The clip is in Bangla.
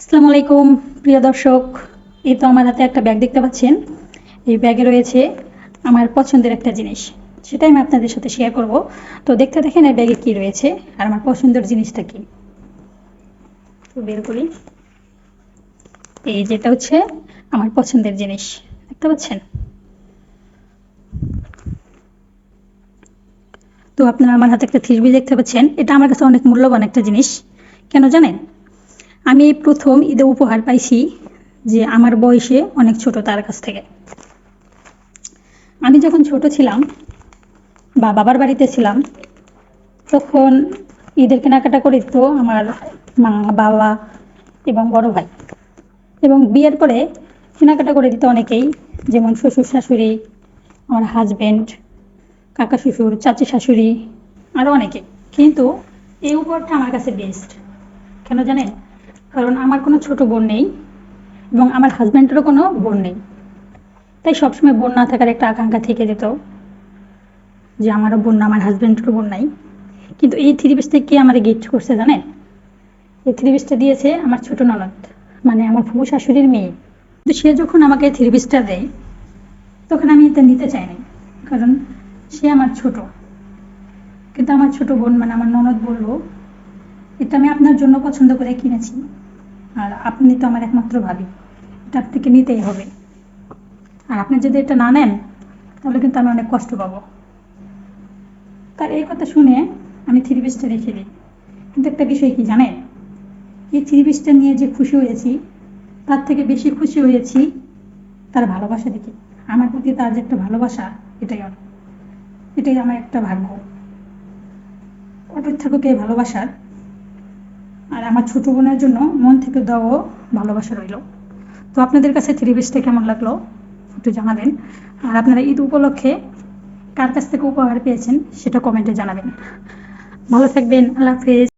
আসসালামু আলাইকুম প্রিয় দর্শক। এই তো আমার হাতে একটা ব্যাগ দেখতে পাচ্ছেন। এই ব্যাগে রয়েছে আমার পছন্দের একটা জিনিস। সেটাই আমি আপনাদের সাথে শেয়ার করব। তো দেখতে দেখেন এই ব্যাগে কি রয়েছে আর আমার পছন্দের জিনিসটা কি। তো বের করি। এই যেটা হচ্ছে আমার পছন্দের জিনিস। দেখতে পাচ্ছেন? তো আপনারা আমার হাতে একটা থ্রিবি দেখতে পাচ্ছেন। এটা আমার কাছে অনেক মূল্যবান একটা জিনিস। কেন জানেন? আমি এই প্রথম ঈদে উপহার পাইছি যে আমার বয়সে অনেক ছোট তার কাছ থেকে। আমি যখন ছোট ছিলাম বা বাবার বাড়িতে ছিলাম, তখন ঈদের কেনাকাটা করে তো আমার মা, বাবা এবং বড় ভাই। এবং বিয়ের পরে কেনাকাটা করে দিত অনেকেই, যেমন শ্বশুর শাশুড়ি, আমার হাজব্যান্ড কাকা শ্বশুর, চাচি শাশুড়ি আরও অনেকে। কিন্তু এই উপহারটা আমার কাছে বেস্ট কেন জানেন? কারণ আমার কোনো ছোট বোন নেই এবং আমার হাজব্যান্ডেরও কোনো বোন নেই। তাই সবসময় বোন না থাকার একটা আকাঙ্ক্ষা থেকে যেত যে আমারও বোন না, আমার হাজব্যান্ডেরও বোন নাই। কিন্তু এই থ্রি পিসটা কে আমার গিফট করছে জানেন? এই থ্রি পিসটা দিয়েছে আমার ছোট ননদ মানে আমার ফুফু শাশুড়ির মেয়ে। কিন্তু সে যখন আমাকে থ্রি পিসটা দেয়, তখন আমি এটা নিতে চাইনি, কারণ সে আমার ছোট। কিন্তু আমার ছোট বোন মানে আমার ননদ বলল এটা আমি আপনার জন্য পছন্দ করে কিনেছি। আর আপনি তো আমার একমাত্র ভাবি। এটা আপনাকে নিতেই হবে। আর আপনি যদি এটা না নেন, তাহলে কিন্তু আমি অনেক কষ্ট পাবো। তার এই কথা শুনে আমি থ্রি পিসটা রেখে দিই। কিন্তু একটা বিষয় কি জানেন? এই থ্রি পিসটা নিয়ে যে খুশি হয়েছি, তার থেকে বেশি খুশি হয়েছি তার ভালোবাসা দেখি। আমার প্রতি তার যে একটা ভালোবাসা, এটাই অনেক। এটাই আমার একটা ভাগ্য। অটুট থাকুক ভালোবাসার। আমার ছোট বোনের জন্য মন থেকে দাও ভালোবাসা রইল। তো আপনাদের কাছে থ্রি পিসটা কেমন লাগল? একটু জানাবেন। আর আপনারা ঈদ উপলক্ষে কার কাছ থেকে উপহার পেয়েছেন সেটা কমেন্টে জানাবেন। ভালো থাকবেন। আল্লাহ হাফেজ।